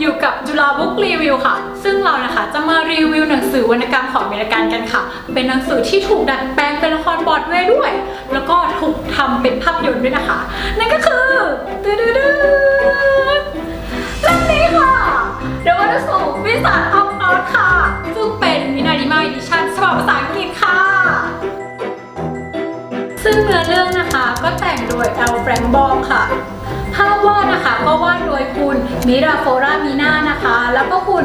อยู่กับจุฬาบุ๊กรีวิวค่ะ ซึ่งเรานะคะจะมารีวิวหนังสือวรรณกรรมของอเมริกันกันค่ะ เป็นหนังสือที่ถูกดัดแปลงเป็นละครบรอดเวย์ด้วย แล้วก็ถูกทำเป็นภาพยนตร์ด้วยนะคะ นั่นก็คือตึ๊ดๆๆเล่มนี้ค่ะ The Wonderful วิสา of Oz ค่ะ ซึ่งเป็นมินาดิมาอีดิชั่นฉบับภาษาอังกฤษค่ะ ซึ่งเนื้อเรื่องนะคะก็แต่งโดยแอลแฟรงบอมค่ะ ภาพวาดนะคะก็วาดโดยคุณมิราโฟรามีนานะคะ แล้วก็คุณ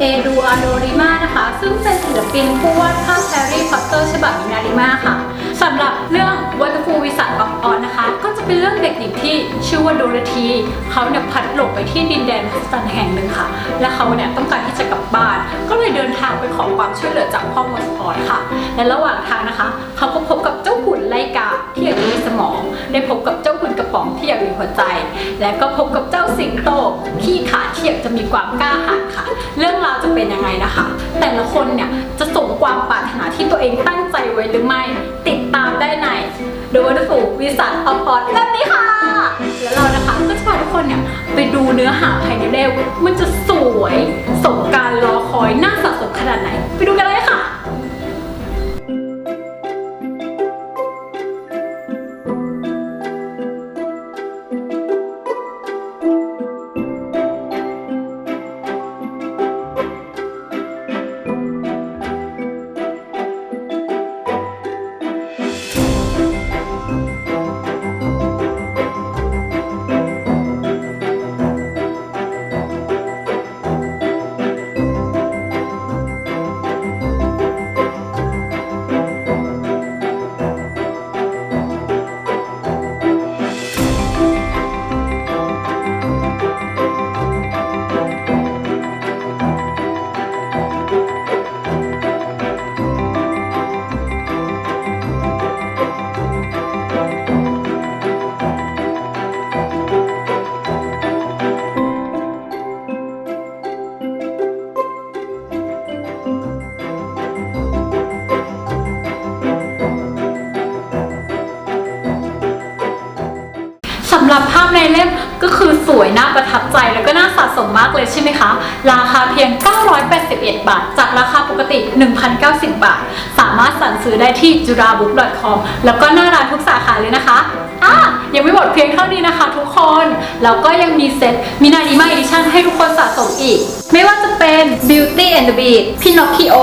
เอดูอาโดริมานะคะ ซึ่งเป็นศิลปินผู้วาดภาพแฮร์รี่พอตเตอร์ฉบับมินาริมาค่ะสำหรับเรื่อง Wonderful Wizard of Oz นะคะ ก็จะเป็นเรื่องเด็กหญิงที่ชื่อว่าโดรธีเขาเนี่ยพัดหลงไปที่ดินแดนพัสตันแห่งหนึ่งค่ะ และเขาเนี่ยต้องการที่จะกลับบ้าน เดินทางไปขอความช่วยเหลือจากพ่อมอสออสค่ะ และระหว่างทางนะคะ เขาก็พบกับเจ้าหุ่นไลกาที่อยากมีสมอง ได้พบกับเจ้าหุ่นกระป๋องที่อยากมีหัวใจ และก็พบกับเจ้าสิงโตขี้ขาที่อยากจะมีความกล้าหาญค่ะ เรื่องราวจะเป็นยังไงนะคะ แต่ละคนเนี่ยจะสมความปรารถนาที่ตัวเองตั้งใจไว้หรือไม่ ติดตามได้ใน The Wonderful Wizard of Oz เล่มนี้ค่ะ แล้วเรานะคะก็จะพาทุกคนเนี่ยไปดูเนื้อหาภายในเล่มมันจะสวยสมการรอคอยน่าำหรับภาพในเล่มก็คือสวยน่าประทับใจแล้วก็น่าสะสมมากเลยใช่ไหมคะ ราคาเพียง 981 บาท จากราคาปกติ 1,090 บาท สามารถสั่งซื้อได้ที่ j u r a b o o k c o m แล้วก็หน้าร้านทุกสาขาเลยนะคะอะยังไม่หมดเพียงเท่านี้นะคะทุกคน แล้วก็ยังมีเซ็ตมินาดิมาอีดิชั่นให้ทุกคนสะสมอีก ไม่ว่าจะเป็น Beauty and the Beast Pinocchio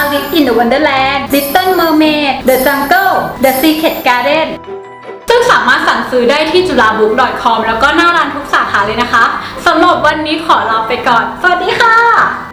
Alice in the Wonderland Little Mermaid The Jungle The Secret Garden ซึ่งสามารถสั่งซื้อได้ที่จุฬาบุ๊ก .com แล้วก็หน้าร้านทุกสาขาเลยนะคะสำหรับวันนี้ขอลาไปก่อน สวัสดีค่ะ